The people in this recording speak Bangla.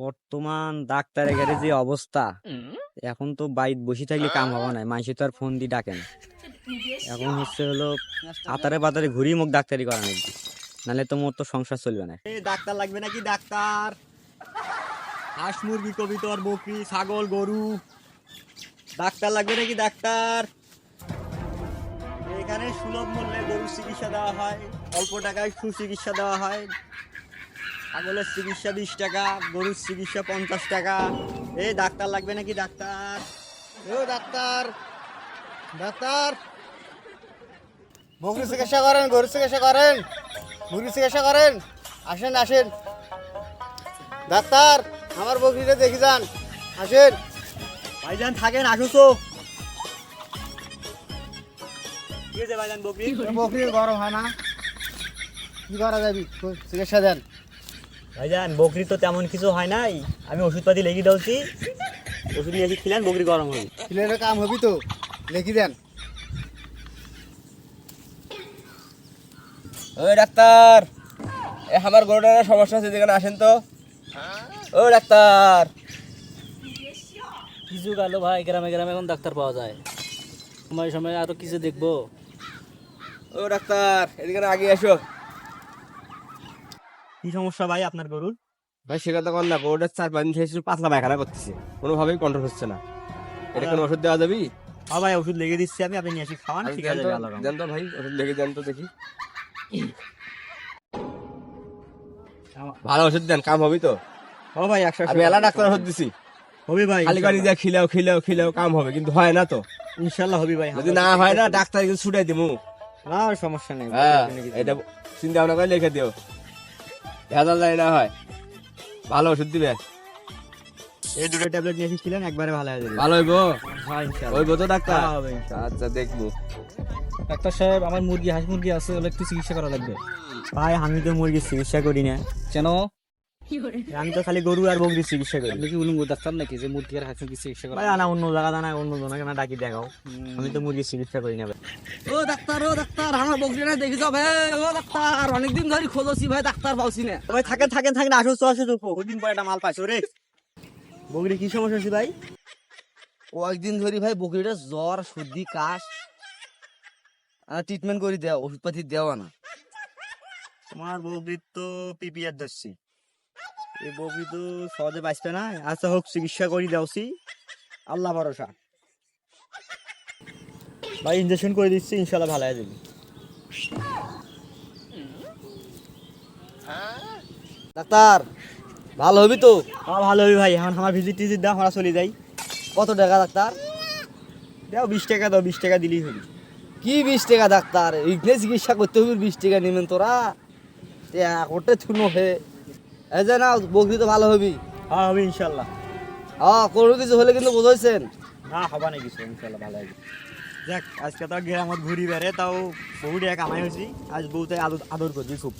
বর্তমান ডাক্তারের ঘরে যে অবস্থা এখন তো বাইত বসে থাকলে কাম হবে না মানুষে তো আর ফোন দিয়ে ডাকেন এখন হচ্ছে হলো আতারে বাতারে ঘুরি মুখ ডাক্তারি করা নাকি নাহলে তো মোর তো সংসার চলবে না। ডাক্তার লাগবে নাকি ডাক্তার? হাঁস মুরগি কবিতর বকরি ছাগল গরু। ডাক্তার লাগবে নাকি ডাক্তার? এখানে সুলভ মূল্যে গরুর চিকিৎসা দেওয়া হয় অল্প টাকায় সুচিকিৎসা দেওয়া হয়। ছাগলের চিকিৎসা বিশ টাকা, গরুর চিকিৎসা পঞ্চাশ টাকা। এই ডাক্তার লাগবে নাকি ডাক্তার? ও ডাক্তার। ডাক্তার। বকরি চিকিৎসা করেন গরু চিকিৎসা করেন। মুরগি চিকিৎসা করেন। আসেন আসেন। ডাক্তার, আমার বকরিটা দেখি যান। আসেন। ভাইজান থাকেন আসো তো কি হয়েছে ভাইজান বকরি বকরির গরম হয় না। কি করা যাবি? চিকিৎসা দেন। ভাইজান বকরি তো তেমন কিছু হয় নাই। আমি ওষুধপাতি লেগে দিয়েছি ওষুধ নিয়ে খিলেন বকরি গরম হবে। প্লেনের কাম হবি তো লিখি দেন। ওই ডাক্তার এ আমার গরুটার সমস্যা আছে যেখানে আসেন তো। ও ডাক্তার। কিছু গেল ভাই গ্রামে গ্রামে এখন ডাক্তার পাওয়া যায়। সময় সময় আরও কিছু দেখব। ও ডাক্তার এদিকে আগে আসো। কি সমস্যা ভাই আপনার গরুর? ভাই সে কথা কর না গরুটার চার পাঁচ দিন থেকে শুধু পাতলা পায়খানা করতেছে। কোনোভাবেই কন্ট্রোল হচ্ছে না। এটা কোনো ওষুধ দেওয়া যাবি? হ্যাঁ ভাই ওষুধ লেগে দিচ্ছি আমি আপনি নিয়ে এসে খাওয়ান ঠিক আছে ভালো দেন তো ভাই ওষুধ লেগে দেন তো দেখি। ভালো ওষুধ দেন কাম হবে তো? ও ভাই একশো আমি এলা ডাক্তার ওষুধ দিছি। হবি ভাই খালি গাড়ি দিয়ে খিলাও খিলাও খিলাও কাম হবে কিন্তু হয় না তো। ইনশাল্লাহ হবি ভাই যদি না হয় না ডাক্তার কিন্তু ছুটাই দিমু। না সমস্যা নেই। হ্যাঁ এটা চিন্তা ভাবনা করে লিখে দিও। ভেজাল যায় না হয়। ভালো ওষুধ দিবে। এই দুটো ট্যাবলেট নিয়ে এসেছিলেন একবারে ভালো হয়ে যাবে। ভালো হইব? হ্যাঁ ইনশাআল্লাহ হইব তো ডাক্তার। হবে। আচ্ছা দেখব। ডাক্তার সাহেব আমার মুরগি হাঁস মুরগি আছে ওগুলো একটু চিকিৎসা করা লাগবে। ভাই আমি তো মুরগির চিকিৎসা করি না। কেন? আমি তো খালি গরু আর বকরির চিকিৎসা করি। আপনি কি উলুঙ্গ ডাক্তার নাকি? যে মুরগি আর হাঁস মুরগি চিকিৎসা করা? ভাই আনা অন্য জায়গা না অন্য জনকে না ডাকি দেখাও। আমি তো মুরগির চিকিৎসা করি না ভাই। ও ডাক্তার ও ডাক্তার আমার বকরিটা দেখি যাও ভাই? ও ডাক্তার অনেকদিন ধরে খোঁজছি ভাই ডাক্তার পাওছি না। ভাই থাকেন থাকেন থাকেন আসো তো আসো তো কদিন পরে একটা মাল পাইছো রে? বকরি কি সমস্যা হচ্ছে ভাই? কয়েকদিন ধরে ভাই বকরিটা জ্বর সর্দি কাশ। ট্রিটমেন্ট করে দেওয়া ওষুধপাতি দেওয়া না। তোমার বকরির তো পিপিআর ধরছি। এই বকরি তো সহজে বাঁচবে না। আচ্ছা হোক, চিকিৎসা করি দেওছি। আল্লাহ ভরসা। ভাই ইঞ্জেকশন করে দিচ্ছি ইনশাল্লাহ ভালো হয়ে যাবে। ডাক্তার, ভালো হবি তো? হ্যাঁ ভালো হবি ভাই। এখন আমার ভিজিট টিজিট দাও, আমরা চলে যাই। কত টাকা, ডাক্তার? দাও, বিশ টাকা দাও, বিশ টাকা দিলেই হবে। কি বিশ টাকা, ডাক্তার? ইগনে চিকিৎসা করতে হবে, বিশ টাকা নেবেন তোরা। ওটা থুনো হে এই যে না বকরি তো ভালো হবি। হ্যাঁ হবে ইনশাল্লাহ। হ্যাঁ কোনো কিছু হলে কিন্তু বোঝাইছেন। না হবা না কিছু ইনশাল্লাহ ভালো হবে। দেখ আজকে তো গ্রামত ঘুরি বেড়ে তাও বহু টাকা কামাই হয়েছি আজ বউতে আদর আদর করছি খুব।